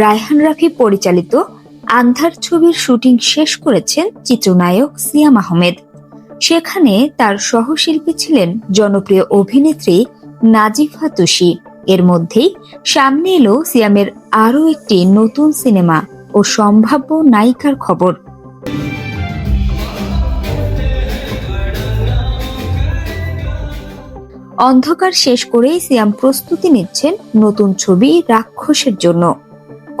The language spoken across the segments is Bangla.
রায়হান রাফি পরিচালিত আন্ধার ছবির শুটিং শেষ করেছেন চিত্রনায়ক সিয়াম আহমেদ। সেখানে তার সহশিল্পী ছিলেন জনপ্রিয় অভিনেত্রী নাজিফা তুষি এর মধ্যেই সামনে এলো সিয়ামের আরও একটি নতুন সিনেমা ও সম্ভাব্য নায়িকার খবর। অন্ধকার শেষ করেই সিয়াম প্রস্তুতি নিচ্ছেন নতুন ছবি রাক্ষসের জন্য।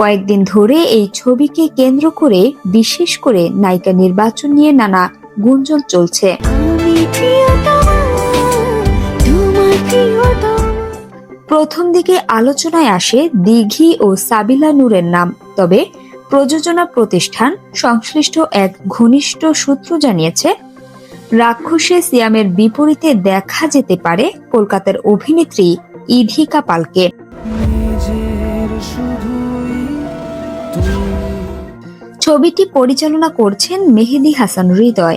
কয়েকদিন ধরে এই ছবিকে কেন্দ্র করে, বিশেষ করে নায়িকা নির্বাচন নিয়ে নানা গুঞ্জন চলছে। প্রথম দিকে আলোচনায় আসে দিঘি ও সাবিলা নূরের নাম, তবে প্রযোজনা প্রতিষ্ঠান সংশ্লিষ্ট এক ঘনিষ্ঠ সূত্র জানিয়েছে, রাক্ষসে সিয়ামের বিপরীতে দেখা যেতে পারে কলকাতার অভিনেত্রী ইধিকা পালকে। ছবিটি পরিচালনা করছেন মেহেদি হাসান হৃদয়।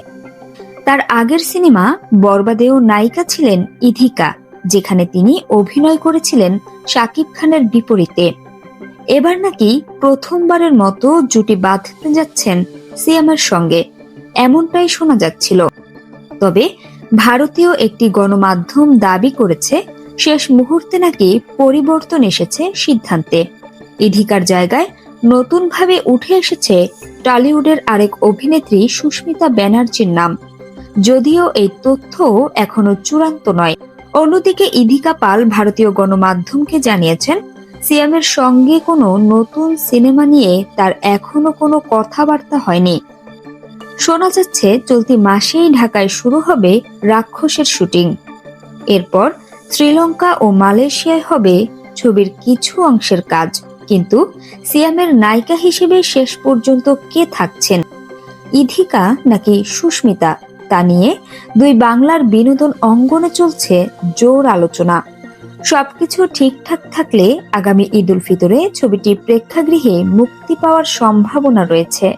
তার আগের সিনেমা বরবাদেও নায়িকা ছিলেন ইধিকা, যেখানে তিনি অভিনয় করেছিলেন শাকিব খানের বিপরীতে। এবার নাকি প্রথমবারের মতো জুটি বাঁধতে যাচ্ছেন সিয়ামের সঙ্গে। এমনটাই শোনা যাচ্ছিল। তবে ভারতীয় একটি গণমাধ্যম দাবি করেছে, শেষ মুহূর্তে নাকি পরিবর্তন এসেছে সিদ্ধান্তে। ইধিকার জায়গায় নতুনভাবে উঠে এসেছে টলিউডের আরেক অভিনেত্রী সুস্মিতা ব্যানার্জির নাম। যদিও এই তথ্য এখনও চূড়ান্ত নয়। অন্যদিকে ইধিকা পাল ভারতীয় গণমাধ্যমকে জানিয়েছেন, সিয়ামের সঙ্গে কোনো নতুন সিনেমা নিয়ে তার এখনও কোনো কথাবার্তা হয়নি। শোনা যাচ্ছে, চলতি মাসেই ঢাকায় শুরু হবে রাক্ষসের শুটিং। এরপর শ্রীলঙ্কা ও মালয়েশিয়ায় হবে ছবির কিছু অংশের কাজ। কিন্তু সিয়ামের নায়িকা হিসেবে শেষ পর্যন্ত কে থাকছেন? ইধিকা নাকি সুস্মিতা? তা নিয়ে দুই বাংলার বিনোদন অঙ্গনে চলছে জোর আলোচনা। সবকিছু ঠিকঠাক থাকলে আগামী ঈদ উল ফিতরে ছবিটি প্রেক্ষাগৃহে মুক্তি পাওয়ার সম্ভাবনা রয়েছে।